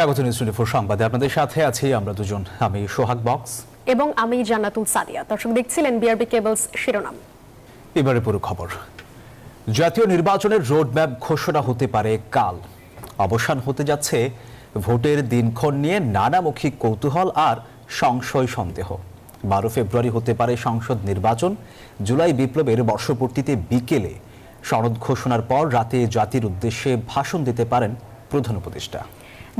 স্বাগত news twenty four সংবাদে। আপনাদের সাথে আছি আমরা দুজন। আমি সোহাগ বক্স। এবং আমি জান্নাতুল সাদিয়া। দর্শক দেখছিলেন বিআরবি কেবলস শিরোনাম। এবারে পুরো খবর। জাতীয় নির্বাচনের রোডম্যাপ ঘোষণা হতে পারে কাল। অবসান হতে যাচ্ছে ভোটের দিনক্ষণ নিয়ে নানামুখী কৌতূহল আর সংশয় সন্দেহ। বারো ফেব্রুয়ারি হতে পারে সংসদ নির্বাচন। জুলাই বিপ্লবের বর্ষপূর্তিতে বিকেলে সনদ ঘোষণার পর রাতে জাতির উদ্দেশ্যে ভাষণ দিতে পারেন প্রধান উপদেষ্টা।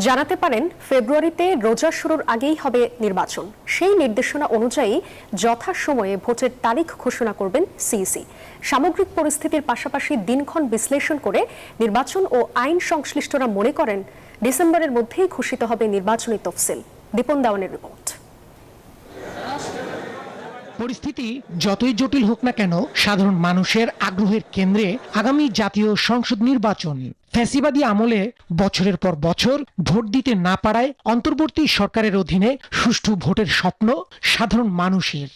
জানাতে পারেন, ফেব্রুয়ারিতে রোজা শুরুর আগেই হবে নির্বাচন। সেই নির্দেশনা অনুযায়ী যথাসময়ে ভোটের তারিখ ঘোষণা করবেন সিইসি। সামগ্রিক পরিস্থিতির পাশাপাশি দিনক্ষণ বিশ্লেষণ করে নির্বাচন ও আইন সংশ্লিষ্টরা মনে করেন, ডিসেম্বরের মধ্যেই ঘোষিত হবে নির্বাচনী তফসিল। দীপন দাওয়ানের রিপোর্ট। পরিস্থিতি যতই জটিল হোক না কেন, সাধারণ মানুষের আগ্রহের কেন্দ্রে আগামী জাতীয় সংসদ নির্বাচন ফ্যাসিবাদী আমলে বছরের পর বছর ভোট দিতে না পারায় অন্তর্বর্তী সরকারের অধীনে সুষ্ঠু ভোটের স্বপ্ন সাধারণ মানুষের।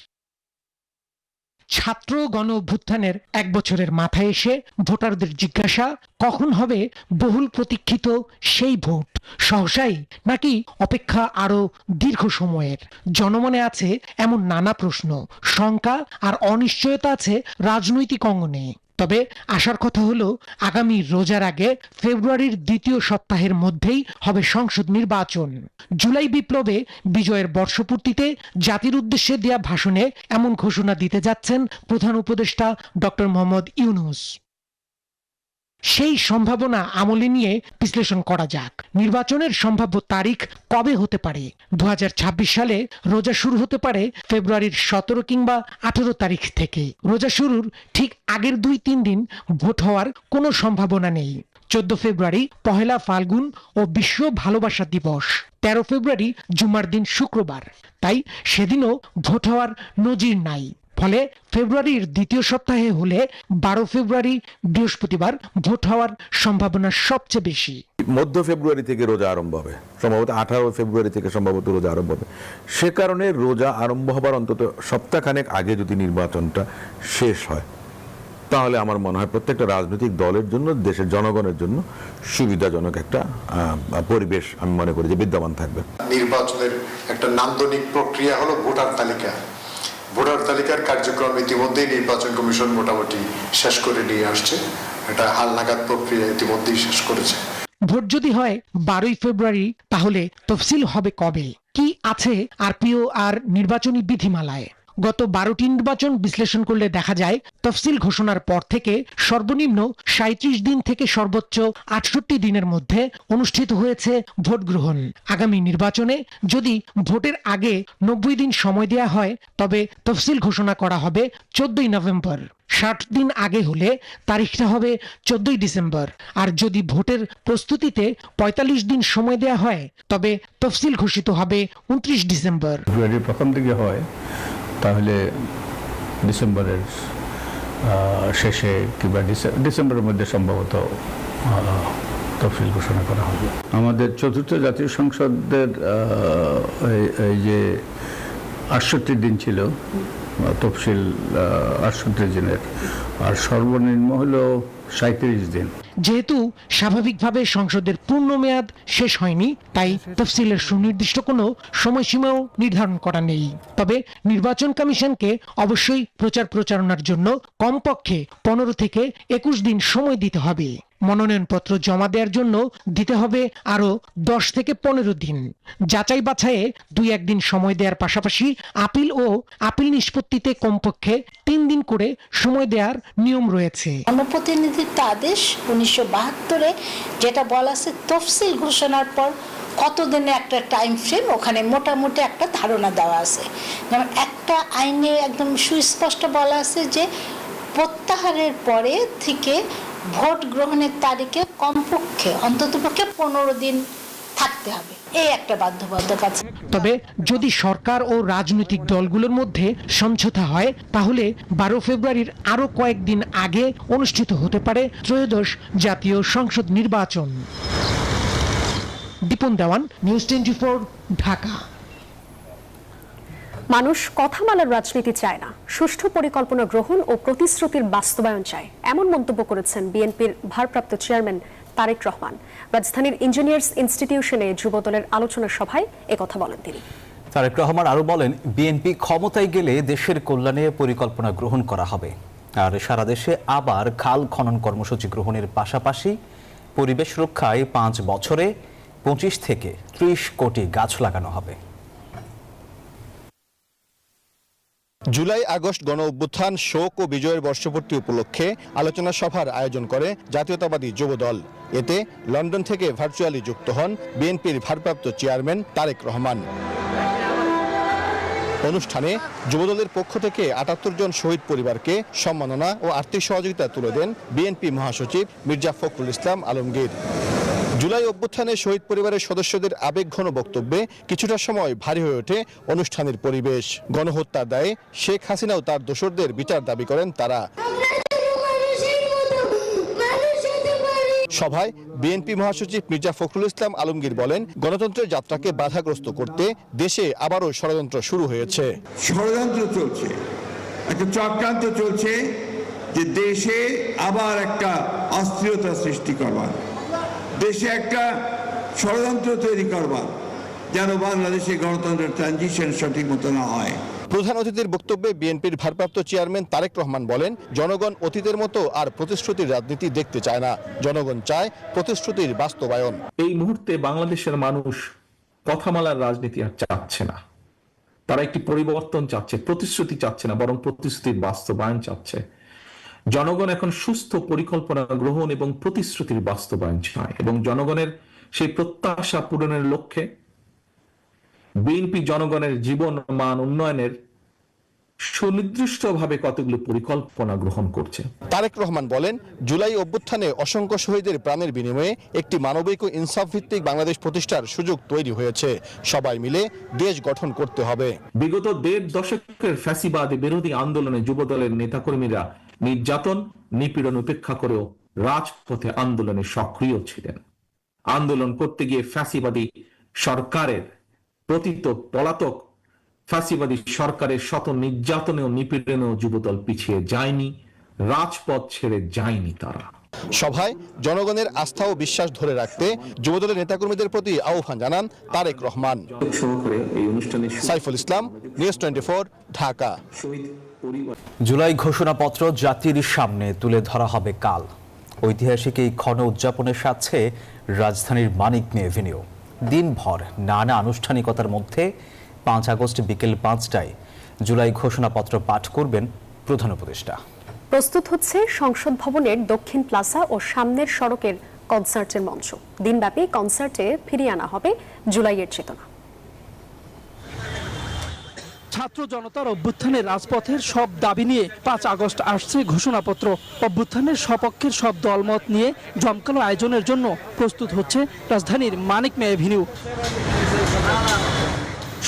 ছাত্র গণ অভ্যুত্থানের এক বছরের মাথায় এসে ভোটারদের জিজ্ঞাসা, কখন হবে বহুল প্রতীক্ষিত সেই ভোট? সহসাই নাকি অপেক্ষা আরও দীর্ঘ সময়ের? জনমনে আছে এমন নানা প্রশ্ন, শঙ্কা আর অনিশ্চয়তা আছে রাজনৈতিক অঙ্গনে। তবে আসার কথা হলো, আগামী রোজার আগে ফেব্রুয়ারির দ্বিতীয় সপ্তাহের মধ্যেই হবে সংসদ নির্বাচন। জুলাই বিপ্লবে বিজয়ের বর্ষপূর্তিতে জাতির উদ্দেশ্যে দেয়া ভাষণে এমন ঘোষণা দিতে যাচ্ছেন প্রধান উপদেষ্টা ডক্টর মোহাম্মদ ইউনুস। সেই সম্ভাবনা আমলে নিয়ে বিশ্লেষণ করা যাক। নির্বাচনের সম্ভাব্য তারিখ কবে হতে পারে? দু হাজার ছাব্বিশ সালে রোজা শুরু হতে পারে ফেব্রুয়ারির সতেরো কিংবা আঠেরো তারিখ থেকে। রোজা শুরুর ঠিক আগের দুই তিন দিন ভোট হওয়ার কোনো সম্ভাবনা নেই। চোদ্দ ফেব্রুয়ারি পহেলা ফাল্গুন ও বিশ্ব ভালোবাসা দিবস। তেরো ফেব্রুয়ারি জুমার দিন শুক্রবার। তাই সেদিনও ভোট হওয়ার নজির নাই। ফলে ফেব্রুয়ারির দ্বিতীয় সপ্তাহে হলে বারো ফেব্রুয়ারি বৃহস্পতিবার ভোট হওয়ার সম্ভাবনা সবচেয়ে বেশি। মধ্য ফেব্রুয়ারি থেকে রোজা আরম্ভ হবে সম্ভবত আঠারো ফেব্রুয়ারি থেকে সম্ভবত রোজা আরম্ভ হবে। সে কারণে রোজা আরম্ভ হবার অন্তত সপ্তাহখানেক আগে যদি নির্বাচনটা শেষ হয় তাহলে আমার মনে হয় প্রত্যেকটা রাজনৈতিক দলের জন্য দেশের জনগণের জন্য সুবিধাজনক একটা আহ, পরিবেশ আমি মনে করি যে বিদ্যমান থাকবে। নির্বাচনের একটা নান্দনিক প্রক্রিয়া হলো ভোটার তালিকা। ভোটার তালিকার কার্যক্রম ইতিমধ্যেই নির্বাচন কমিশন মোটামুটি শেষ করে নিয়ে আসছে। এটা হালনাগাদ প্রক্রিয়া ইতিমধ্যেই শেষ করেছে। ভোট যদি হয় বারোই ফেব্রুয়ারি, তাহলে তফসিল হবে কবে? কি আছে আরপিও আর নির্বাচনী বিধিমালায়? গত বারোটি নির্বাচন বিশ্লেষণ করলে দেখা যায়, তফসিল ঘোষণার পর থেকে সর্বনিম্ন সাঁত্রিশ দিন থেকে সর্বোচ্চ আটষট্টি দিনের মধ্যে অনুষ্ঠিত হয়েছে ভোট গ্রহণ। আগামী নির্বাচনে যদি ভোটের আগে নব্বই দিন সময় দেওয়া হয়, তবে তফসিল ঘোষণা করা হবে চোদ্দই নভেম্বর। ষাট দিন আগে হলে তারিখটা হবে চোদ্দই ডিসেম্বর। আর যদি ভোটের প্রস্তুতিতে পঁয়তাল্লিশ দিন সময় দেওয়া হয়, তবে তফসিল ঘোষিত হবে উনত্রিশ ডিসেম্বর। প্রথম দিকে হয় তাহলে ডিসেম্বরের শেষে কিংবা ডিসে- ডিসেম্বরের মধ্যে সম্ভবত তফসিল ঘোষণা করা হবে। আমাদের চতুর্থ জাতীয় সংসদের এই যে আটষট্টি দিন ছিল, তফসিল আটষট্টি দিনের, আর সর্বনিম্ন হলো সাঁত্রিশ দিন। যেহেতু স্বাভাবিকভাবে সংসদের পূর্ণ মেয়াদ শেষ হয়নি তাই তফসিলের সুনির্দিষ্ট কোনো সময়সীমাও নির্ধারণ করা নেই। তবে নির্বাচন কমিশনকে অবশ্যই প্রচার প্রচারণার জন্য কমপক্ষে পনেরো থেকে একুশ দিন সময় দিতে হবে। মনোনয়নপত্র জমা দেওয়ার জন্য দিতে হবে আরও দশ থেকে পনেরো দিন। যাচাই বাছাইয়ে দুই একদিন সময় দেওয়ার পাশাপাশি আপিল ও আপিল নিষ্পত্তিতে কমপক্ষে তিন দিন করে সময় দেওয়ার নিয়ম রয়েছে। গণপ্রতিনিধিত্ব আদেশ উনিশশো বাহাত্তরে যেটা বলা আছে তফসিল ঘোষণার পর কতদিনে একটা টাইম ফ্রেম ওখানে মোটামুটি একটা ধারণা দেওয়া আছে। যেমন একটা আইনে একদম সুস্পষ্ট বলা আছে যে প্রত্যাহারের পরে থেকে ভোট গ্রহণের তারিখে কমপক্ষে, অন্ততপক্ষে পনেরো দিন থাকতে হবে। এই একটা বাধ্যবাধকতা আছে। তবে যদি সরকার ও রাজনৈতিক দলগুলোর মধ্যে সমঝোতা হয় তাহলে বারো ফেব্রুয়ারির আরও কয়েকদিন আগে অনুষ্ঠিত হতে পারে ত্রয়োদশ জাতীয় সংসদ নির্বাচন। Dipan Dewan news twenty Dhaka. মানুষ কথা কথামালার রাজনীতি চায় না। সুষ্ঠু পরিকল্পনা গ্রহণ ও প্রতিশ্রুতির বাস্তবায়ন চায়। এমন মন্তব্য করেছেন বিএনপির ভারপ্রাপ্ত চেয়ারম্যান তারেক রহমান। রাজধানীর ইঞ্জিনিয়ার্স ইনস্টিটিউশনে যুবদলের আলোচনা সভায় একথা বলেন তিনি। তারেক রহমান আরও বলেন, বিএনপি ক্ষমতায় গেলে দেশের কল্যাণে পরিকল্পনা গ্রহণ করা হবে। আর সারা দেশে আবার খাল খনন কর্মসূচি গ্রহণের পাশাপাশি পরিবেশ রক্ষায় পাঁচ বছরে পঁচিশ থেকে ত্রিশ কোটি গাছ লাগানো হবে। জুলাই, আগস্ট গণ অভ্যুত্থান, শোক ও বিজয়ের বর্ষপূর্তি উপলক্ষে আলোচনা সভার আয়োজন করে জাতীয়তাবাদী যুবদল এতে লন্ডন থেকে ভার্চুয়ালি যুক্ত হন বিএনপির ভারপ্রাপ্ত চেয়ারম্যান তারেক রহমান। অনুষ্ঠানে যুবদলের পক্ষ থেকে আটাত্তর জন শহীদ পরিবারকে সম্মাননা ও আর্থিক সহযোগিতা তুলে দেন বিএনপি মহাসচিব মির্জা ফখরুল ইসলাম আলমগীর। জুলাই অভ্যুত্থানে শহীদ পরিবারের সদস্যদের আবেগঘন বক্তব্যে কিছুটা সময় ভারী হয়ে ওঠে অনুষ্ঠানের পরিবেশ। গণহত্যার দায়ে শেখ হাসিনাও তার দোসরদের বিচার দাবি করেন তারা। সভায় বিএনপি মহাসচিব মির্জা ফখরুল ইসলাম আলমগীর বলেন, গণতন্ত্রের যাত্রাকে বাধাগ্রস্ত করতে দেশে আবারও ষড়যন্ত্র শুরু হয়েছে। ষড়যন্ত্র চলছে। একটা চক্রান্ত চলছে যে দেশে আবার একটা অস্থিরতা সৃষ্টি করবার। দেশে একটা ষড়যন্ত্র তৈরি করবার যেন বাংলাদেশে গণতন্ত্রের ট্রানজিশন সঠিক মতো না হয়। প্রধান অতিথির বক্তব্যে বিএনপির ভারপ্রাপ্ত চেয়ারম্যান তারেক রহমান বলেন জনগণ অতীতের মতো আর প্রতিশ্রুতির রাজনীতি দেখতে চায় না। জনগণ চায় প্রতিশ্রুতির বাস্তবায়ন। এই মুহূর্তে বাংলাদেশের মানুষ কথামালার রাজনীতি আর চাচ্ছে না। তারা একটি পরিবর্তন চাচ্ছে প্রতিশ্রুতি চাচ্ছে না বরং প্রতিশ্রুতির বাস্তবায়ন চাচ্ছে। জনগণ এখন সুস্থ পরিকল্পনা গ্রহণ এবং প্রতিশ্রুতির বাস্তবায়ন চায় এবং জনগণের সেই প্রত্যাশা পূরণের লক্ষ্যে বিএনপি জনগণের জীবন মান উন্নয়নের সুনির্দিষ্টভাবে কতগুলো পরিকল্পনা গ্রহণ করছে? তারেক রহমান বলেন জুলাই অভ্যুত্থানে অসংখ্য শহীদের প্রাণের বিনিময়ে একটি মানবিক ও ইনসাফ ভিত্তিক বাংলাদেশ প্রতিষ্ঠার সুযোগ তৈরি হয়েছে। সবাই মিলে দেশ গঠন করতে হবে। বিগত দেড় দশকের ফ্যাসিবাদ বিরোধী আন্দোলনে যুবদলের নেতাকর্মীরা নির্যাতন নিপীড়ন উপেক্ষা করেও রাজপথে আন্দোলনে সক্রিয় ছিলেন। আন্দোলন করতে গিয়ে ফ্যাসিবাদী সরকারের প্রতীত পলাতক ফ্যাসিবাদী সরকারের শত নির্যাতনে ও নিপীড়নেও যুবদল পিছিয়ে যায়নি রাজপথ ছেড়ে যায়নি তারা। সভায় জনগণের আস্থা ও বিশ্বাস ধরে রাখতে যুবদলের নেতাকর্মীদের প্রতি আহ্বান জানান Tarek Rahman. Saiful Islam news twenty Dhaka. July ঘোষণাপত্র জাতির সামনে তুলে ধরা হবে কাল। ঐতিহাসিক এই ক্ষণ উদযাপনের সাথে রাজধানীর মানিক মে এভিনিউ দিনভর নানা আনুষ্ঠানিকতার মধ্যে পাঁচ আগস্ট বিকেল পাঁচটায় জুলাই ঘোষণাপত্র পাঠ করবেন প্রধান উপদেষ্টা। প্রস্তুত হচ্ছে সংসদ ভবনের দক্ষিণ প্লাজা ও সামনের সড়কের কনসার্টের মঞ্চ। দিনব্যাপী কনসার্টে ফিরিয়ে আনা হবে জুলাইয়ের চেতনা। ছাত্র জনতার অভ্যুত্থানের রাজপথের সব দাবি নিয়ে পাঁচ আগস্ট আসছে ঘোষণাপত্র। অভ্যুত্থানের সপক্ষের সব দলমত নিয়ে জমকালো আয়োজনের জন্য প্রস্তুত হচ্ছে রাজধানীর মানিক মে এভিনিউ।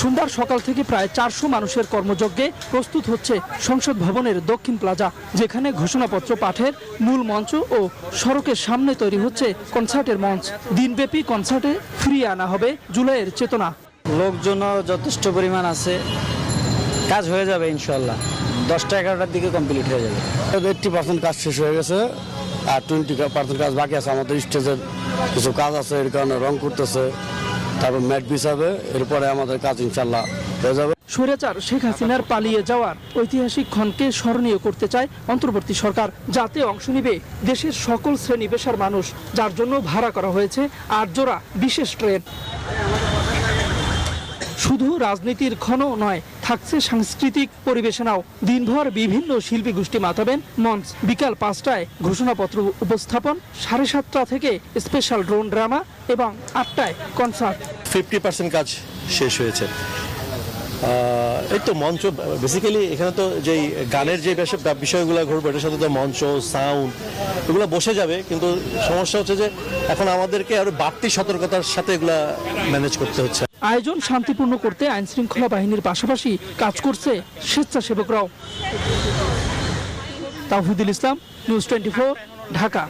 সোমবার সকাল থেকে প্রায় চারশো মানুষের কর্মযজ্ঞে প্রস্তুত হচ্ছে সংসদ ভবনের দক্ষিণ প্লাজা যেখানে ঘোষণাপত্র পাঠের মূল মঞ্চ ও সড়কের সামনে তৈরি হচ্ছে কনসার্টের মঞ্চ। দিনব্যাপী কনসার্টে ফিরিয়ে আনা হবে জুলাইয়ের চেতনা। লোকজনও যথেষ্ট পরিমাণ আছে। কাজ হয়ে যাবে ইনশাল্লাহ দশটা এগারোটার দিকে কমপ্লিট হয়ে যাবে। এইটটি পার্সেন্ট কাজ শেষ হয়ে গেছে আর টোয়েন্টি পার্সেন্ট কাজ বাকি আছে। আমাদের স্টেজের কিছু কাজ আছে এর কারণে রং করতেছে। তারপর ম্যাট বিছাবে, এরপরে আমাদের কাজ ইনশাল্লাহ হয়ে যাবে। স্বৈরাচার শেখ হাসিনার পালিয়ে যাওয়ার ঐতিহাসিক ক্ষণকে স্মরণীয় করতে চায় অন্তর্বর্তী সরকার। যাতে অংশ নিবে দেশের সকল শ্রেণি পেশার মানুষ, যার জন্য ভাড়া করা হয়েছে আট জোড়া বিশেষ ট্রেন। শুধু রাজনীতির ক্ষণ নয়, থাকছে সাংস্কৃতিক পরিবেশনাও। দিনভর বিভিন্ন শিল্পী গোষ্ঠী মাতাবেন। মঞ্চ বিকাল পাঁচটায় ঘোষণাপত্র উপস্থাপন, সাড়ে সাতটা থেকে স্পেশাল ড্রোন ড্রামা এবং আটটায় কনসার্ট ফিফটি পার্সেন্ট কাজ শেষ হয়েছে। এই তো মঞ্চ বেসিক্যালি এখানে তো যেই গানের যে বিষয়- বিষয়গুলো ঘটবে এটার সাথে তো মঞ্চ সাউন্ড এগুলো বসে যাবে। কিন্তু সমস্যা হচ্ছে যে এখন আমাদেরকে আরও বাড়তি সতর্কতার সাথে এগুলা ম্যানেজ করতে হচ্ছে। আয়োজন শান্তিপূর্ণ করতে আইন শৃঙ্খলা বাহিনীর পাশাপাশি কাজ করছে স্বেচ্ছাসেবকরাও। Tahidul Islam news twenty Dhaka.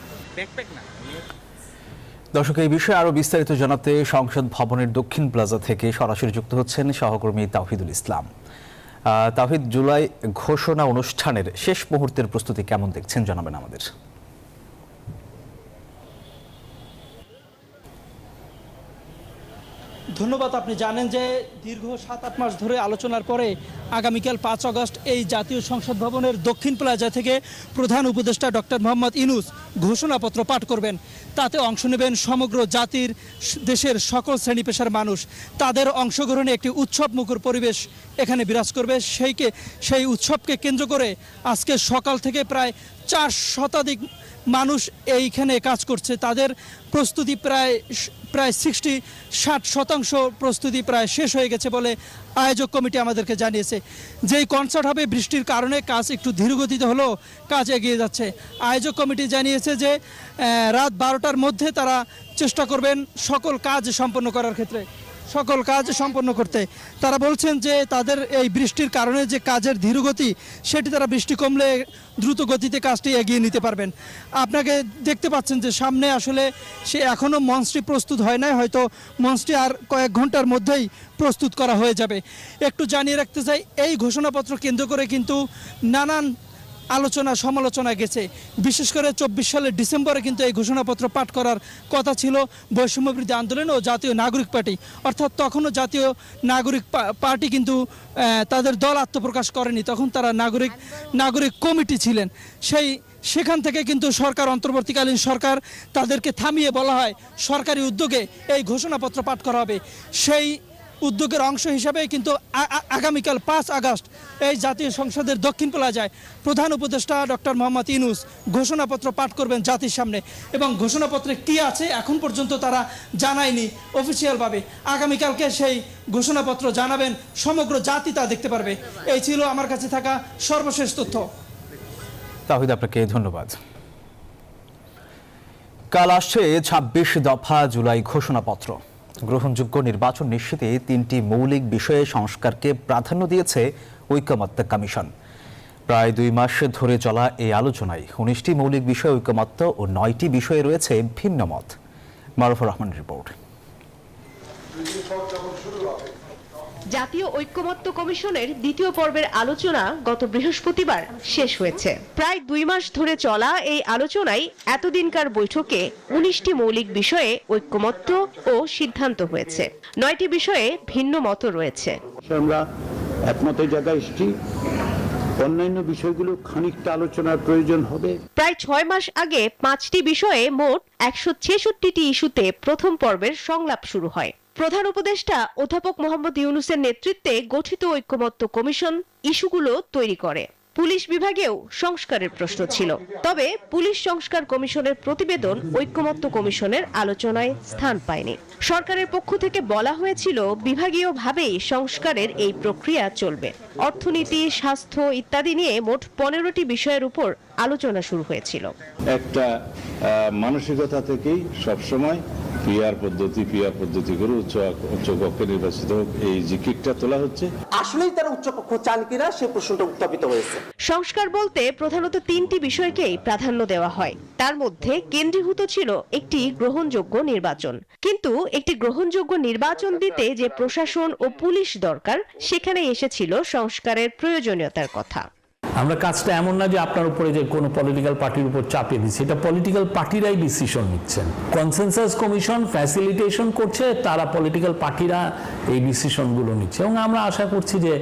দর্শক, এই বিষয়ে আরও বিস্তারিত জানাতে সংসদ ভবনের দক্ষিণ প্লাজা থেকে সরাসরি যুক্ত হচ্ছেন সহকর্মী তাওহিদুল ইসলাম। তাহিদ জুলাই ঘোষণা অনুষ্ঠানের শেষ মুহূর্তের প্রস্তুতি কেমন দেখছেন? জানাবেন আমাদের। ধন্যবাদ, আপনি জানেন যে দীর্ঘ সাত, আট মাস ধরে আলোচনার পরে আগামীকাল পাঁচ আগস্ট এই জাতীয় সংসদ ভবনের দক্ষিণ প্লাজা থেকে প্রধান উপদেষ্টা ডক্টর মোহাম্মদ ইনুস ঘোষণাপত্র পাঠ করবেন। তাতে অংশ নেবেন সমগ্র জাতির, দেশের সকল শ্রেণি পেশার মানুষ। তাদের অংশগ্রহণে একটি উৎসব মুখর পরিবেশ এখানে বিরাজ করবে। সেইকে সেই উৎসবকে কেন্দ্র করে আজকে সকাল থেকে প্রায় চার শতাধিক মানুষ এইখানে কাজ করছে। তাদের প্রস্তুতি প্রায় প্রায় সিক্সটি ষাট শতাংশ প্রস্তুতি প্রায় শেষ হয়ে গেছে বলে আয়োজক কমিটি আমাদেরকে জানিয়েছে। যেই কনসার্ট হবে বৃষ্টির কারণে কাজ একটু ধীরগতিতে হলেও কাজ এগিয়ে যাচ্ছে। আয়োজক কমিটি জানিয়েছে যে রাত বারোটার মধ্যে তারা চেষ্টা করবেন সকল কাজ সম্পন্ন করার ক্ষেত্রে। সকল কাজ সম্পন্ন করতে। তারা বলছেন যে তাদের এই বৃষ্টির কারণে যে কাজের ধীরগতি, সেটি তারা বৃষ্টি কমলে দ্রুত গতিতে কাজটি এগিয়ে নিতে পারবেন। আপনাকে দেখতে পাচ্ছেন যে সামনে আসলে সে এখনও মঞ্চটি প্রস্তুত হয় নাই, হয়তো মঞ্চটি আর কয়েক ঘণ্টার মধ্যেই প্রস্তুত করা হয়ে যাবে। একটু জানিয়ে রাখতে চাই, এই ঘোষণাপত্র কেন্দ্র করে কিন্তু নানান আলোচনা, সমালোচনা গেছে। বিশেষ করে চব্বিশ সালের ডিসেম্বরে কিন্তু এই ঘোষণাপত্র পাঠ করার কথা ছিল বৈষম্যবৃদ্ধি আন্দোলন ও জাতীয় নাগরিক পার্টি। অর্থাৎ তখনও জাতীয় নাগরিক পার্টি কিন্তু তাদের দল আত্মপ্রকাশ করেনি। তখন তারা নাগরিক নাগরিক কমিটি ছিলেন। সেই, সেখান থেকে কিন্তু সরকার, অন্তর্বর্তীকালীন সরকার তাদেরকে থামিয়ে বলা হয়, সরকারি উদ্যোগে এই ঘোষণাপত্র পাঠ করা হবে। সেই উদ্যোগের অংশ হিসাবে কিন্তু আগামীকাল পাঁচ আগস্ট এই জাতীয় সংসদের দক্ষিণ প্লাজায় প্রধান উপদেষ্টা ডক্টর মোহাম্মদ ইনুস ঘোষণাপত্র পাঠ করবেন জাতির সামনে। এবং ঘোষণাপত্রে কি আছে এখন পর্যন্ত তারা জানায়নি অফিসিয়ালভাবে। আগামীকালকে সেই ঘোষণাপত্র জানাবেন, সমগ্র জাতি তা দেখতে পারবে। এই ছিল আমার কাছে থাকা সর্বশেষ তথ্য। তাহিদ, আপনাকে ধন্যবাদ। কাল আসছে ছাব্বিশ দফা জুলাই ঘোষণাপত্র। গ্রহণযোগ্য নির্বাচন নিশ্চিতে তিনটি মৌলিক বিষয়ে সংস্কারকে প্রাধান্য দিয়েছে ঐক্যমত্য কমিশন। প্রায় দুই মাস ধরে চলা এই আলোচনায় উনিশটি মৌলিক বিষয় ঐক্যমত্য ও নয়টি বিষয়ে রয়েছে ভিন্ন মত। মারুফুর রহমান রিপোর্ট। জাতীয় ঐক্যমত্য কমিশনের দ্বিতীয় পর্বের আলোচনা গত বৃহস্পতিবার শেষ হয়েছে। প্রায় দুই মাস ধরে চলা এই আলোচনায় এতদিনকার বৈঠকে উনিশটি মৌলিক বিষয়ে ঐক্যমত্য ও সিদ্ধান্ত হয়েছে। নয়টি বিষয়ে ভিন্ন মত রয়েছে। আমরা একমতের জায়গায় এসেছি। অন্যান্য বিষয়গুলো খানিকটা আলোচনার প্রয়োজন হবে। প্রায় ছয় মাস আগে পাঁচটি বিষয়ে মোট একশো ছেষট্টিটি ইস্যুতে প্রথম পর্বের সংলাপ শুরু হয়। প্রধান উপদেষ্টা অধ্যাপক মোহাম্মদ ইউনুসের নেতৃত্বে গঠিত ঐক্যমত্য কমিশন ইস্যুগুলো তৈরি করে। পুলিশ বিভাগেও সংস্কারের প্রশ্ন ছিল। তবে পুলিশ সংস্কার কমিশনের প্রতিবেদন ঐক্যমত্য কমিশনের আলোচনায় স্থান পায়নি। সরকারের পক্ষ থেকে বলা হয়েছিল, বিভাগীয়ভাবেই সংস্কারের এই প্রক্রিয়া চলবে। অর্থনীতি, স্বাস্থ্য ইত্যাদি নিয়ে মোট পনেরোটি বিষয়ের উপর আলোচনা শুরু হয়েছিল। একটা মানসিকতা থেকেই সবসময় পিয়ার পদ্ধতি পিয়ার পদ্ধতি করে উচ্চ উচ্চ কক্ষে নির্বাচিত হোক এই জিকিরটা তোলা হচ্ছে। আসলেই তারা উচ্চপক্ষ চান কিনা সে প্রশ্নটা উত্থাপিত হয়েছে। সংস্কার বলতে প্রধানত তিনটি বিষয়কেই প্রাধান্য দেওয়া হয়। তার মধ্যে কেন্দ্রীভূত ছিল একটি গ্রহণযোগ্য নির্বাচন। কিন্তু একটি গ্রহণযোগ্য নির্বাচন দিতে যে প্রশাসন ও পুলিশ দরকার সেখানে এসেছিল সংস্কারের প্রয়োজনীয়তার কথা। আমরা কাজটা এমন না যে আপনার উপরে যে কোনো পলিটিক্যাল পার্টির উপর চাপিয়ে দিচ্ছি, এটা পলিটিক্যাল পার্টিরাই ডিসিশন নিচ্ছেন। কনসেনসাস কমিশন ফ্যাসিলিটেশন করছে, তারা পলিটিক্যাল পার্টিরা এই ডিসিশনগুলো নিচ্ছে। এবং আমরা আশা করছি যে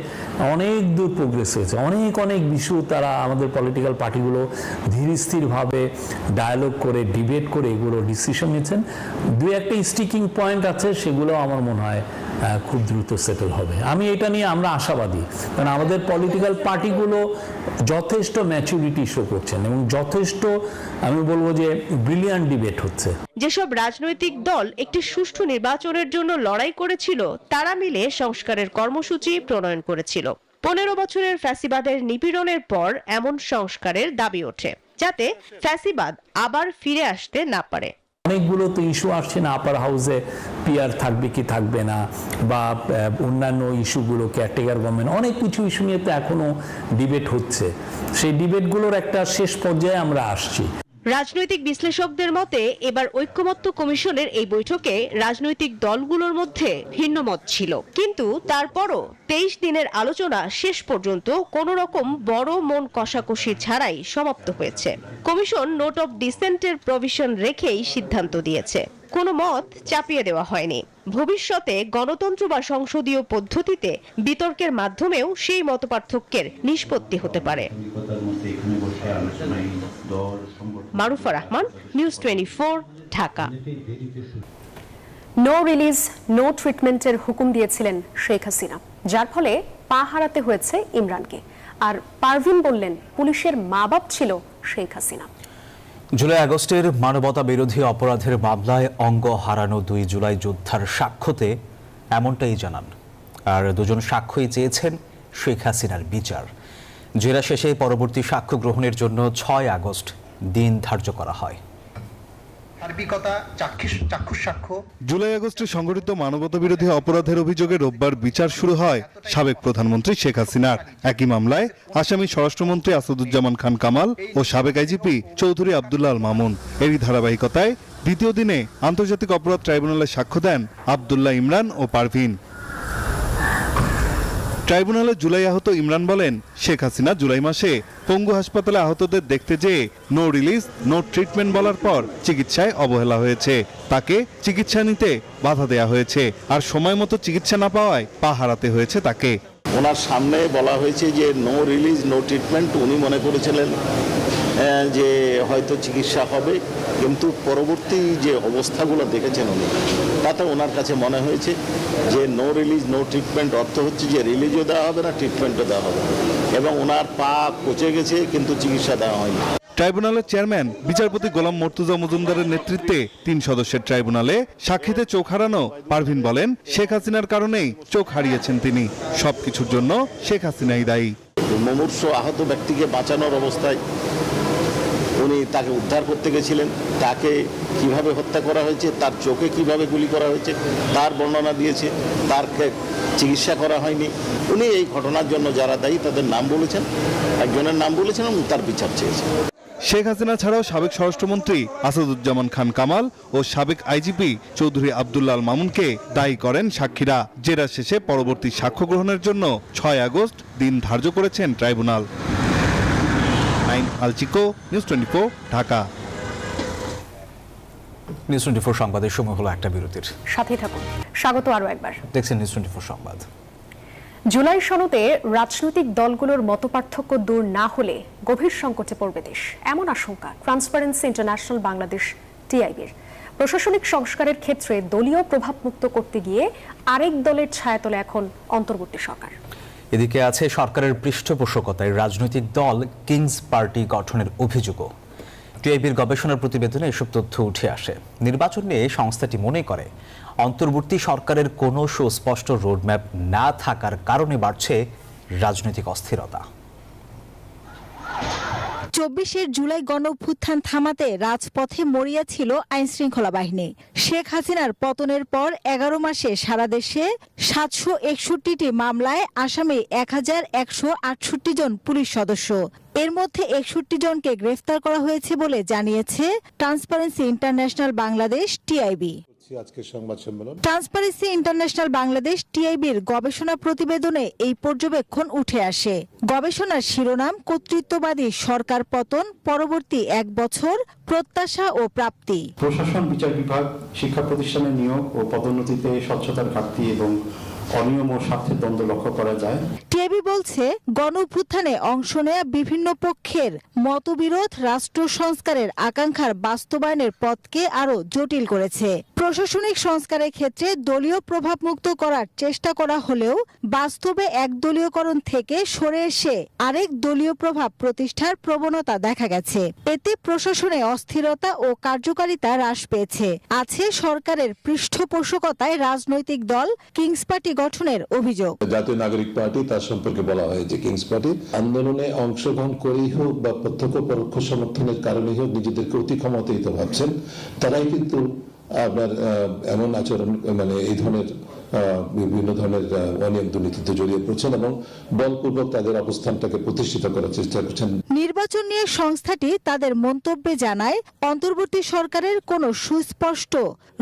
অনেক দূর প্রোগ্রেস হয়েছে। অনেক অনেক ইস্যু তারা আমাদের পলিটিক্যাল পার্টিগুলো ধীর স্থিরভাবে ডায়ালগ করে ডিবেট করে এগুলো ডিসিশন নিচ্ছেন। দু একটা স্টিকিং পয়েন্ট আছে সেগুলো আমার মনে হয় খুব দ্রুত সেটেল হবে। আমি এটা নিয়ে আমরা আশাবাদী। কারণ আমাদের পলিটিক্যাল পার্টিগুলো যথেষ্ট ম্যাচুরিটি শো করছেন এবং যথেষ্ট, আমি বলব যে ব্রিলিয়ান্ট ডিবেট হচ্ছে। যেসব রাজনৈতিক দল একটি সুষ্ঠু নির্বাচনের জন্য লড়াই করেছিল, তারা মিলে সংস্কারের কর্মসূচি প্রণয়ন করেছিল। পনেরো বছরের ফ্যাসিবাদের নিপীড়নের পর এমন সংস্কারের দাবি ওঠে, যাতে ফ্যাসিবাদ আবার ফিরে আসতে না পারে। অনেকগুলো তো ইস্যু আসছে না আপার হাউসে পিয়ার থাকবে কি থাকবে না, বা অন্যান্য ইস্যুগুলো ক্যাটেগার গভর্নমেন্ট অনেক কিছু ইস্যু নিয়ে তো এখনও ডিবেট হচ্ছে। সেই ডিবেটগুলোর একটা শেষ পর্যায়ে আমরা আসছি। রাজনৈতিক বিশ্লেষকদের মতে, এবার ঐক্যমত্য কমিশনের এই বৈঠকে রাজনৈতিক দলগুলোর মধ্যে ভিন্নমত ছিল। কিন্তু তারপরও তেইশ দিনের আলোচনা শেষ পর্যন্ত কোন রকম বড় মন কষাকষি ছাড়াই সমাপ্ত হয়েছে। কমিশন নোট অফ ডিসেন্টের প্রভিশন রেখেই সিদ্ধান্ত দিয়েছে। কোনো মত চাপিয়ে দেওয়া হয়নি। ভবিষ্যতে গণতন্ত্র বা সংসদীয় পদ্ধতিতে বিতর্কের মাধ্যমেও সেই মতপার্থক্যের নিষ্পত্তি হতে পারে। Marufa Rahman news twenty Dhaka. No release no ট্রিটমেন্টের হুকুম দিয়েছিলেন শেখ হাসিনা, যার ফলে পা হারাতে হয়েছে ইমরানকে। আর পারভিন বললেন, পুলিশের মা বাপ ছিল শেখ হাসিনা। জুলাই আগস্টের মানবতা বিরোধী অপরাধের মামলায় অঙ্গ হারানো দুই জুলাই যোদ্ধার সাক্ষ্যতে এমনটাই জানান। আর দুজন সাক্ষ্যই চেয়েছেন শেখ হাসিনার বিচার। জেরা শেষে পরবর্তী সাক্ষ্য গ্রহণের জন্য ছয় আগস্ট দিন ধার্য করা হয়। জুলাই আগস্টে সংঘটিত মানবতা বিরোধী অপরাধের অভিযোগে রোববার বিচার শুরু হয় সাবেক প্রধানমন্ত্রী শেখ হাসিনার। একই মামলায় আসামি স্বরাষ্ট্রমন্ত্রী আসাদুজ্জামান খান কামাল ও সাবেক আইজিপি চৌধুরী আবদুল্লাহ আল মামুন। এরই ধারাবাহিকতায় দ্বিতীয় দিনে আন্তর্জাতিক অপরাধ ট্রাইব্যুনালে সাক্ষ্য দেন আবদুল্লাহ ইমরান ও পারভিন। ট্রাইব্যুনালে জুলাই আহত ইমরান বলেন, শেখ হাসিনা জুলাই মাসে পঙ্গু হাসপাতালে আহতদের দেখতে যেয়ে নো রিলিজ নো ট্রিটমেন্ট বলার পর চিকিৎসায় অবহেলা হয়েছে। তাকে চিকিৎসা নিতে বাধা দেয়া হয়েছে আর সময় মতো চিকিৎসা না পাওয়ায় পা হারাতে হয়েছে তাকে। ওনার সামনে বলা হয়েছে যে নো রিলিজ নো ট্রিটমেন্ট উনি মনে করেছিলেন। যে হয়তো চিকিৎসা হবে কিন্তু পরবর্তী যে অবস্থাগুলো দেখেছেন উনি তাতে ওনার কাছে মনে হয়েছে যে নো রিলিজ নো ট্রিটমেন্ট অর্থ হচ্ছে যে রিলিজও দেওয়া হবে না ট্রিটমেন্টও দেওয়া হবে এবং ওনার পা পচে গেছে কিন্তু চিকিৎসা দেওয়া হয়নি। ট্রাইব্যুনালের চেয়ারম্যান বিচারপতি গোলাম মর্তুজা মজুমদারের নেতৃত্বে তিন সদস্যের ট্রাইব্যুনালে সাক্ষীতে চোখ হারানো পারভিন বলেন শেখ হাসিনার কারণেই চোখ হারিয়েছেন তিনি। সবকিছুর জন্য শেখ হাসিনাই দায়ী। মুমূর্ষ আহত ব্যক্তিকে বাঁচানোর অবস্থায় উনি তাকে উদ্ধার করতে গেছিলেন। তাকে কীভাবে হত্যা করা হয়েছে, তার চোখে কীভাবে গুলি করা হয়েছে, তার বর্ণনা দিয়েছে তার চিকিৎসা করা হয়নি। উনি এই ঘটনার জন্য যারা দায়ী তাদের নাম বলেছেন। একজনের নাম বলেছেন এবং তার বিচার চেয়েছেন। শেখ হাসিনা ছাড়াও সাবেক স্বরাষ্ট্রমন্ত্রী আসাদুজ্জামান খান কামাল ও সাবেক আইজিপি চৌধুরী আবদুল্লাহ আল মামুনকে দায়ী করেন সাক্ষীরা। জেরা শেষে পরবর্তী সাক্ষ্য গ্রহণের জন্য ছয় আগস্ট দিন ধার্য করেছেন ট্রাইব্যুনাল। নাইন আলচিকো news twenty Dhaka. News twenty four সংবাদের সময় হলো একটা বিরতির। সাথে থাকুন। স্বাগত আরও একবার। দেখছেন নিউজ টোয়েন্টি ফোর সংবাদ। জুলাই সনদে রাজনৈতিক দলগুলোর মতপার্থক্য দূর না হলে গভীর সংকটে পড়বে দেশ। এমন আশঙ্কা ট্রান্সপারেন্সি ইন্টারন্যাশনাল বাংলাদেশ টিআইবির। প্রশাসনিক সংস্কারের ক্ষেত্রে দলীয় প্রভাব মুক্ত করতে গিয়ে আরেক দলের ছায়াতলে এখন অন্তর্বর্তী সরকার। এদিকে আছে সরকারের পৃষ্ঠপোষকতায় রাজনৈতিক দল কিংস পার্টি গঠনের অভিযোগও। টিআইবির গবেষণার প্রতিবেদনে এসব তথ্য উঠে আসে। নির্বাচন নিয়ে সংস্থাটি মনে করে, অন্তর্বর্তী সরকারের কোনো সুস্পষ্ট রোডম্যাপ না থাকার কারণে বাড়ছে রাজনৈতিক অস্থিরতা। চব্বিশের জুলাই গণ অভ্যুত্থান থামাতে রাজপথে মরিয়া ছিল আইন শৃঙ্খলা বাহিনী। শেখ হাসিনার পতনের পর এগারো মাসে সারা দেশে সাতশো একষট্টিটি মামলায় আসামি এক হাজার একশো আটষট্টি জন পুলিশ সদস্য। এর মধ্যে একষট্টি জনকে গ্রেফতার করা হয়েছে বলে জানিয়েছে ট্রান্সপারেন্সি ইন্টারন্যাশনাল বাংলাদেশ, টিআইবি। আজকের সংবাদ সম্মেলন। ট্রান্সপারেন্সি ইন্টারন্যাশনাল বাংলাদেশ টিআইবির গবেষণা প্রতিবেদনে এই পর্যবেক্ষণ উঠে আসে। গবেষণার শিরোনাম কর্তৃত্ববাদী সরকার পতন পরবর্তী এক বছর প্রত্যাশা ও প্রাপ্তি। প্রশাসন বিচার বিভাগ শিক্ষা প্রতিষ্ঠানের নিয়োগ ও পদোন্নতিতে স্বচ্ছতার ঘাটতি এবং অনিয়ম ও স্বার্থের দ্বন্দ্ব লক্ষ্য করা যায়। টিআইবি বলছে গণ অংশ নেয়া বিভিন্ন পক্ষের মতবিরোধ রাষ্ট্র সংস্কারের আকাঙ্ক্ষার বাস্তবায়নের পথকে আরও জটিল করেছে। প্রশাসনিক সংস্কারের ক্ষেত্রে দলীয় প্রভাব মুক্ত করার চেষ্টা করা হলেও বাস্তবে একদলীয়করণ থেকে সরে এসে আরেক দলীয় প্রভাব প্রতিষ্ঠার প্রবণতা দেখা গেছে। এতে প্রশাসনে অস্থিরতা ও কার্যকারিতা হ্রাস পেয়েছে। আছে সরকারের পৃষ্ঠপোষকতায় রাজনৈতিক দল, কিংস পার্টি গঠনের অভিযোগ। জাতীয় নাগরিক পার্টি, তার সম্পর্কে বলা হয় যে কিংস পার্টি আন্দোলনে অংশগ্রহণ করেই হোক বা প্রত্যক্ষ পরোক্ষ সমর্থনের কারণেই হোক নিজেদের অতি ক্ষমতায়িত ভাবছেন, তারাই কিন্তু আপনার এমন আচরণ মানে এই ধরনের বিভিন্ন ধরনের অনিয়ম দুর্নীতিতে জড়িয়ে পড়ছেন এবং বলপূর্বক তাদের অবস্থানটাকে প্রতিষ্ঠিত করার চেষ্টা করছেন। নির্বাচন নিয়ে সংস্থাটি তাদের মন্তব্যে জানায় অন্তর্বর্তী সরকারের কোনো সুস্পষ্ট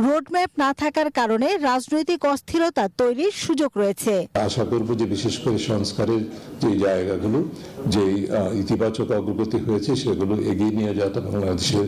রোডম্যাপ না থাকার কারণে রাজনৈতিক অস্থিরতা তৈরির সুযোগ রয়েছে। আশা করব যে বিশেষ করে সংস্কারের যে জায়গাগুলো যে ইতিবাচক অগ্রগতি হয়েছে সেগুলো এগিয়ে নিয়ে যাওয়াটা বাংলাদেশের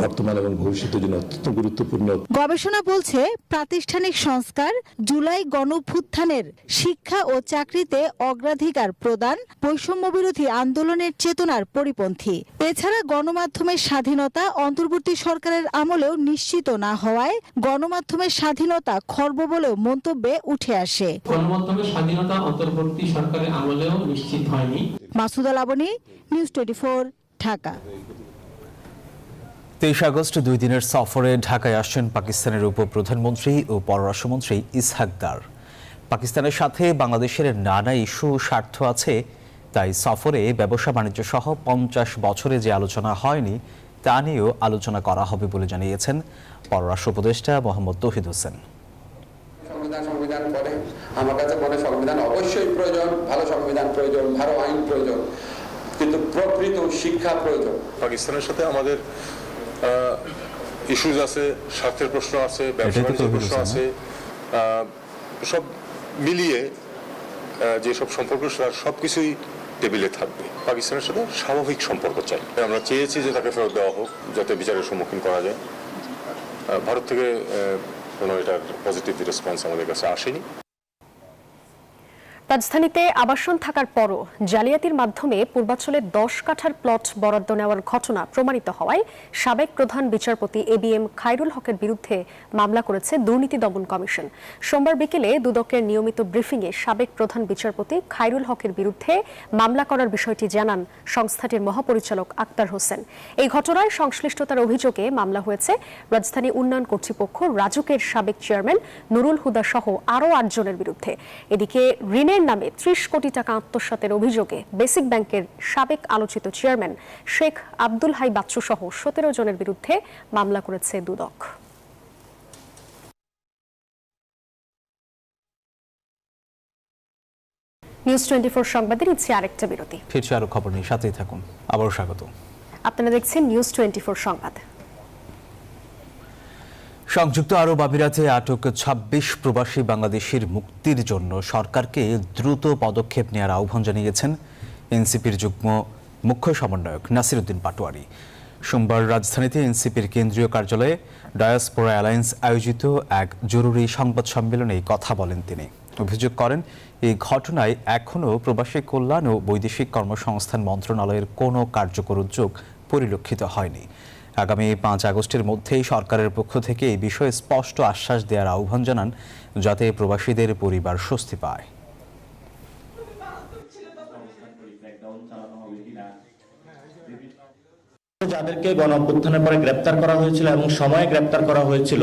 বর্তমান এবং ভবিষ্যতের জন্য অত্যন্ত গুরুত্বপূর্ণ। গবেষণা বলছে প্রাতিষ্ঠানিক সংস্কার জুলাই গণভ্যুত্থানের শিক্ষা ও চাকরিতে অগ্রাধিকার প্রদান বৈষম্য বিরোধী আন্দোলনের চেতনার পরিপন্থী। এছাড়া গণমাধ্যমের স্বাধীনতা অন্তর্বর্তী সরকারের আমলেও নিশ্চিত না হওয়ায় গণমাধ্যমের স্বাধীনতা খর্ব বলেও মন্তব্যে উঠে আসে। গণমাধ্যমের স্বাধীনতা অন্তর্বর্তী সরকারের আমলেও নিশ্চিত হয়নি। Masuda Laboni news twenty Dhaka. তেইশ আগস্ট দুই দিনের সফরে ঢাকায় আসছেন পাকিস্তানের উপপ্রধানমন্ত্রী ও পররাষ্ট্রমন্ত্রী ইসহাকদার পাকিস্তানের সাথে বাংলাদেশের নানা ইস্যু স্বার্থ আছে তাই সফরে ব্যবসা বাণিজ্য সহ পঞ্চাশ বছরে যে আলোচনা হয়নি তা নিয়েও আলোচনা করা হবে বলে জানিয়েছেন পররাষ্ট্র উপদেষ্টা মোহাম্মদ তহিদ হোসেন। সংবিধান আমার কাছে মনে সংবিধান অবশ্যই প্রয়োজন ভালো সংবিধান প্রয়োজন ভালো আইন প্রয়োজন কিন্তু প্রকৃত শিক্ষা প্রয়োজন। পাকিস্তানের সাথে আমাদের ইস্যুজ আছে স্বার্থের প্রশ্ন আছে ব্যবসা প্রশ্ন আছে সব মিলিয়ে যেসব সম্পর্ক সব কিছুই টেবিলে থাকবে। পাকিস্তানের সাথে স্বাভাবিক সম্পর্ক চাই। আমরা চেয়েছি যে তাকে ফেরত দেওয়া হোক যাতে বিচারের সম্মুখীন করা যায়। ভারত থেকে কোনো এটার পজিটিভ রেসপন্স আমাদের কাছে আসেনি। রাজধানীতে আবাসন থাকার পরও জালিয়াতির মাধ্যমে পূর্বাঞ্চলে দশ কাঠার প্লট বরাদ্দ নেওয়ার ঘটনা প্রমাণিত হওয়ায় সাবেক প্রধান বিচারপতি এ বি এম খায়রুল হকের বিরুদ্ধে মামলা করেছে দুর্নীতি দমন কমিশন। সোমবার বিকেলে দুদকের নিয়মিত ব্রিফিংয়ে সাবেক প্রধান বিচারপতি খায়রুল হকের বিরুদ্ধে মামলা করার বিষয়টি জানান সংস্থাটির মহাপরিচালক আক্তার হোসেন। এই ঘটনায় সংশ্লিষ্টতার অভিযোগে মামলা হয়েছে। রাজধানী উন্নয়ন কর্তৃপক্ষ রাজুকের সাবেক চেয়ারম্যান নুরুল হুদা সহ আরও আটজনের বিরুদ্ধে। এদিকে ঋণের নামে ত্রিশ কোটি টাকা আত্মসাতের অভিযোগে বেসিক ব্যাংকের সাবেক আলোচিত চেয়ারম্যান শেখ আব্দুল হাই বাচ্চু সহ সতেরো জনের বিরুদ্ধে মামলা করেছে দুদক। নিউজ টোয়েন্টি ফোর সংবাদের ইচ্ছে আরেকটা বিরতি। ফিরছে আরও খবর নিয়ে সাথেই থাকুন। আবারও স্বাগত। আপনারা দেখছেন নিউজ টোয়েন্টি ফোর সংবাদ। সংযুক্ত আরব আমিরাতে আটক ২৬ প্রবাসী বাংলাদেশির মুক্তির জন্য সরকারকে দ্রুত পদক্ষেপ নেওয়ার আহ্বান জানিয়েছেন এনসিপির যুগ্ম মুখ্য সমন্বয়ক নাসিরুদ্দিন পাটোয়ারি। সোমবার রাজধানীতে এনসিপির কেন্দ্রীয় কার্যালয়ে ডায়াসপোরা অ্যালায়েন্স আয়োজিত এক জরুরি সংবাদ সম্মেলনে কথা বলেন তিনি। অভিযোগ করেন, এই ঘটনায় এখনও প্রবাসী কল্যাণ ও বৈদেশিক কর্মসংস্থান মন্ত্রণালয়ের কোনো কার্যকর উদ্যোগ পরিলক্ষিত হয়নি। আগামী পাঁচ আগস্টের মধ্যেই সরকারের পক্ষ থেকে এই বিষয়ে স্পষ্ট আশ্বাস দেওয়ার আহ্বান জানান, যাতে প্রবাসীদের পরিবার স্বস্তি পায়। যাদেরকে গণ অভ্যুত্থানের পরে গ্রেপ্তার করা হয়েছিল এবং সময়ে গ্রেপ্তার করা হয়েছিল,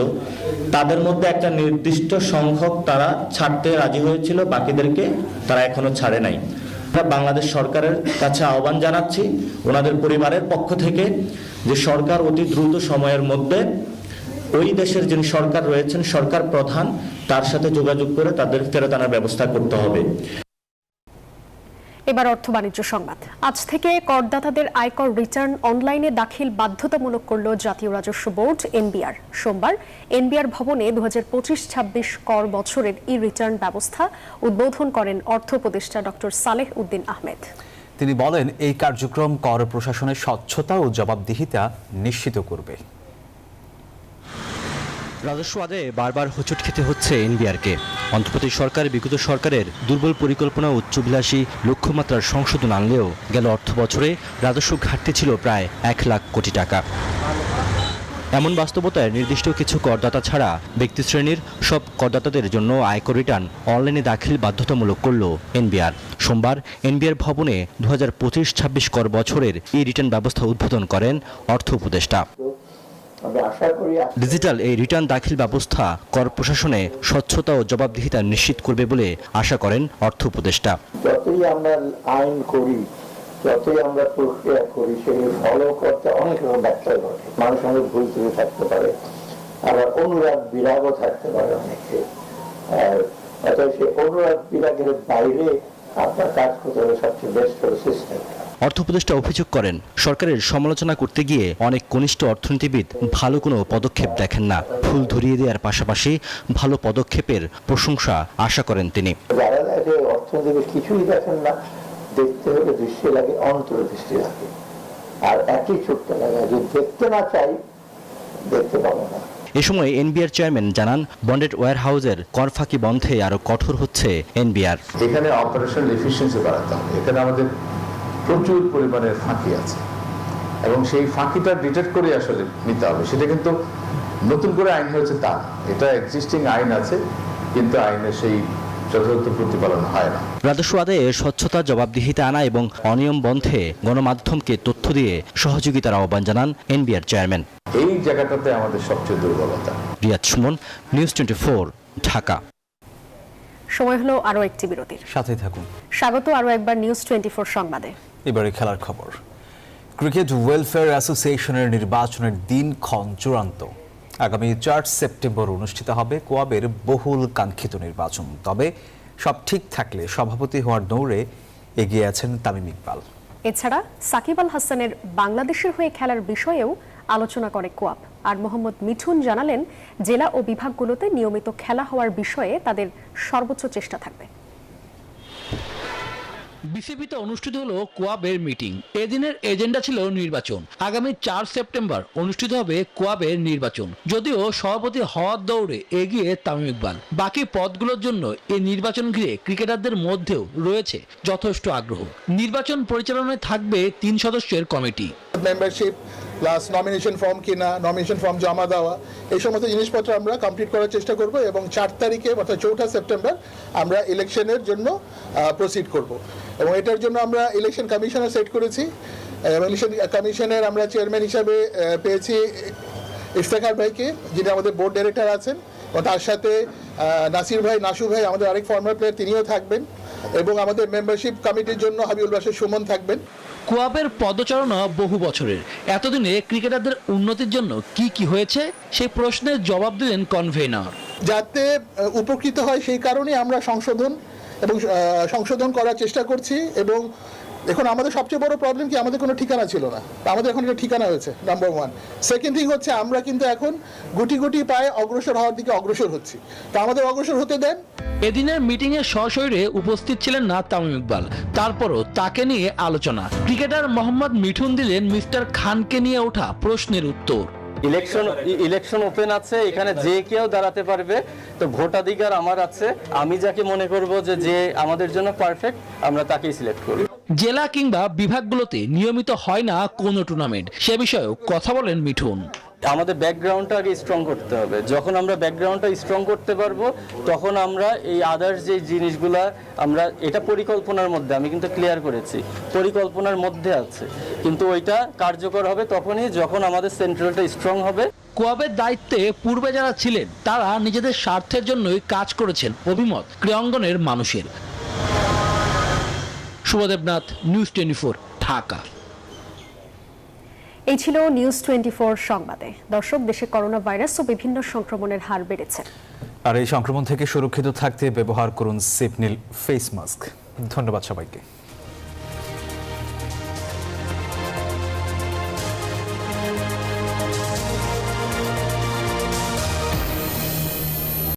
তাদের মধ্যে একটা নির্দিষ্ট সংখ্যক তারা ছাড়তে রাজি হয়েছিল, বাকিদেরকে তারা এখনও ছাড়ে নাই। বাংলাদেশ সরকারের কাছে আহ্বান জানাচ্ছি, ওনাদের পরিবারের পক্ষ থেকে যে সরকার অতি দ্রুত সময়ের মধ্যে ওই দেশের যিনি সরকার রয়েছেন, সরকার প্রধান, তার সাথে যোগাযোগ করে তাদের ফেরত আনার ব্যবস্থা করতে হবে। এবার অর্থ বাণিজ্য সংবাদ। আজ থেকে করদাতাদের আয়কর রিটার্ন অনলাইনে দাখিল বাধ্যতামূলক করল জাতীয় রাজস্ব বোর্ড, এনবিআর। সোমবার এনবিআর ভবনে দু হাজার পঁচিশ ছাব্বিশ কর বছরের ই রিটার্ন ব্যবস্থা উদ্বোধন করেন অর্থ উপদেষ্টা ডক্টর সালেহ উদ্দিন আহমেদ। তিনি বলেন, এই কার্যক্রম কর প্রশাসনের স্বচ্ছতা ও জবাবদিহিতা নিশ্চিত করবে। রাজস্ব আদায়ে বারবার হোঁচট খেতে হচ্ছে এনবিআরকে। অন্তর্বর্তী সরকার, বিগত সরকারের দুর্বল পরিকল্পনা উচ্চবিলাসী লক্ষ্যমাত্রার সংশোধন আনলেও গেল অর্থ বছরে রাজস্ব ঘাটতি ছিল প্রায় এক লাখ কোটি টাকা। এমন বাস্তবতায় নির্দিষ্ট কিছু করদাতা ছাড়া ব্যক্তি শ্রেণির সব করদাতাদের জন্য আয়কর রিটার্ন অনলাইনে দাখিল বাধ্যতামূলক করল এনবিআর। সোমবার এনবিআর ভবনে দু হাজার পঁচিশ ছাব্বিশ কর বছরের ই রিটার্ন ব্যবস্থা উদ্বোধন করেন অর্থ উপদেষ্টা। ডিজিটাল এই রিটার্ন দাখিল ব্যবস্থা কর প্রশাসনে স্বচ্ছতা ও জবাবদিহিতা নিশ্চিত করবে বলে আশা করেন অর্থ উপদেষ্টা। যতই আমরা আইন করি যতই আমরা প্রক্রিয়া করি সেগুলো ফলো করতে অনেক রকম ব্যবসা ঘটে। মানুষ অনেক ভুল ত্রুটি থাকতে পারে আবার অনুরাগ বিরাগও থাকতে পারে অনেকে। আর অতএব সেই অনুরাগ বিরাগের বাইরে আপনার কাজ করতে হবে সবচেয়ে বেস্ট হলো সিস্টেম অর্থ উপদেষ্টা অভিযোগ করেন সরকারের সমালোচনা করতে গিয়ে অনেক কনিষ্ঠ অর্থনীতিবিদ ভালো কোনো পদক্ষেপ দেখেন না। ফুল ধরিয়ে দেওয়ার পাশাপাশি ভালো পদক্ষেপের প্রশংসা আশা করেন তিনি। কিছুই দেখেন না দেখতে হলে দৃষ্টি লাগে অন্তর্দৃষ্টি লাগে। আর একই ছোট্ট লাগে যদি দেখতে না চাই দেখতে পাবো না। এ সময় এনবিআর চেয়ারম্যান জানান বন্ডেড ওয়্যার হাউসের করফাকি বন্ধে আরও কঠোর হচ্ছে এনবিআর। এখানে অপারেশনাল এফিসিয়েন্সি বাড়াতে হবে। এখানে আমাদের প্রচুর পরিমাণের ফাঁকি আছে। এবং সেই ফাঁকিটা ডিটেক্ট করে আসলে নিতে হবে। সেটা কিন্তু নতুন করে আইন হয়েছে তা এটা এক্সিস্টিং আইন আছে কিন্তু আইনে সেই যথাযথ প্রতিপালন হয় না। রাজস্ব আদায়ে স্বচ্ছতা জবাবদিহিতা আনা এবং অনিয়ম বন্ধে গণমাধ্যমকে তথ্য দিয়ে সহযোগিতার আহ্বান জানান এনবিআর চেয়ারম্যান। এই জায়গাটাতে আমাদের সবচেয়ে দুর্বলতা। Riyad Sumon news twenty four Dhaka. সময় হলো আরও একটি বিরতির। সাথে থাকুন। স্বাগত আরও একবার নিউজ টোয়েন্টি ফোর সংবাদে। এবারে খেলার খবর। ক্রিকেট ওয়েলফেয়ার অ্যাসোসিয়েশনের নির্বাচনের দিনক্ষণ চূড়ান্ত। আগামী চার সেপ্টেম্বর অনুষ্ঠিত হবে কোয়াবের বহুল কাঙ্ক্ষিত নির্বাচন। তবে সব ঠিক থাকলে সভাপতি হওয়ার দৌড়ে এগিয়ে আছেন তামিম ইকবাল। এছাড়া সাকিব আল হাসানের বাংলাদেশের হয়ে খেলার বিষয়েও আলোচনা করে কোয়াপ আর মোহাম্মদ মিঠুন জানালেন, জেলা ও বিভাগগুলোতে নিয়মিত খেলা হওয়ার বিষয়ে তাদের সর্বোচ্চ চেষ্টা থাকবে। বিসিপিতে অনুষ্ঠিত হলো কোয়াবের মিটিং। এদিনের এজেন্ডা ছিল নির্বাচন। আগামী চার সেপ্টেম্বর অনুষ্ঠিত হবে কোয়াবের নির্বাচন। যদিও সভাপতি হওয়ার দৌড়ে এগিয়ে তামিম ইকবাল। বাকি পদগুলোর জন্য এই নির্বাচন ঘিরে ক্রিকেটারদের মধ্যেও রয়েছে যথেষ্ট আগ্রহ। নির্বাচন পরিচালনায় থাকবে তিন সদস্যের committee. Membership plus nomination form কেনা নমিনেশন ফর্ম জমা দেওয়া, এই সমস্ত জিনিসপত্র আমরা কমপ্লিট করার চেষ্টা করব এবং চার তারিখে অর্থাৎ চৌঠা সেপ্টেম্বর আমরা ইলেকশনের জন্য প্রসিড করব। এবং এটার জন্য আমরা ইলেকশন কমিশনার সেট করেছি। ইলেকশন কমিশনের আমরা চেয়ারম্যান হিসাবে পেয়েছি ইফতেখার ভাইকে, যিনি আমাদের বোর্ড ডাইরেক্টর আছেন। এবং তার সাথে নাসির ভাই, নাসু ভাই, আমাদের আরেক ফর্মার প্লেয়ার তিনিও থাকবেন। এবং আমাদের মেম্বারশিপ কমিটির জন্য হাবিউল বাসের সুমন থাকবেন। কোয়াবের পদচারণা বহু বছরের। এতদিনে ক্রিকেটারদের উন্নতির জন্য কি কি হয়েছে, সেই প্রশ্নের জবাব দিলেন কনভেনার। যাতে উপকৃত হয় সেই কারণে আমরা সংশোধন এবং সংশোধন করার চেষ্টা করছি এবং এখন আমাদের সবচেয়ে বড় প্রবলেম কি? আমাদের কোনো ঠিকানা ছিল না। আমাদের এখন একটা ঠিকানা হয়েছে নাম্বার ওয়ান সেকেন্ড থিং হচ্ছে, আমরা কিন্তু এখন গুটি গুটি পায়ে অগ্রসর হওয়ার দিকে অগ্রসর হচ্ছি। তা আমাদের অগ্রসর হতে দেন। এদিনের মিটিংয়ে সশরীরে উপস্থিত ছিলেন না তামিম ইকবাল। তারপরও তাকে নিয়ে আলোচনা। ক্রিকেটার মোহাম্মদ মিঠুন দিলেন মিস্টার খানকে নিয়ে ওঠা প্রশ্নের উত্তর। ইলেকশন ইলেকশন ওপেন আছে, এখানে যে কেউ দাঁড়াতে পারবে। তো ভোটাধিকার আমার আছে। আমি যাকে মনে করব যে যে আমাদের জন্য পারফেক্ট আমরা তাকেই সিলেক্ট করব। জেলা কিংবা বিভাগগুলোতে নিয়মিত হয় না কোনো টুর্নামেন্ট সে বিষয়েও কথা বলেন মিঠুন। আমাদের ব্যাকগ্রাউন্ডটা আগে স্ট্রং করতে হবে। যখন আমরা ব্যাকগ্রাউন্ডটা স্ট্রং করতে পারব, তখন আমরা এই আদার্স যে জিনিসগুলা আমরা, এটা পরিকল্পনার মধ্যে, আমি কিন্তু ক্লিয়ার করেছি, পরিকল্পনার মধ্যে আছে। কিন্তু ওইটা কার্যকর হবে তখনই যখন আমাদের সেন্ট্রালটা স্ট্রং হবে। কোয়াবের দায়িত্বে পূর্বে যারা ছিলেন, তারা নিজেদের স্বার্থের জন্যই কাজ করেছেন অভিমত ক্রীড়াঙ্গনের মানুষের। Shuvo Debnath news twenty Dhaka. এই ছিল নিউজ টোয়েন্টি সংবাদে। দর্শক, দেশে করোনা ভাইরাস ও বিভিন্ন সংক্রমণের হার বেড়েছে। আর এই সংক্রমণ থেকে সুরক্ষিত থাকতে ব্যবহার করুন সিপনিল ফেস মাস্ক ধন্যবাদ সবাইকে।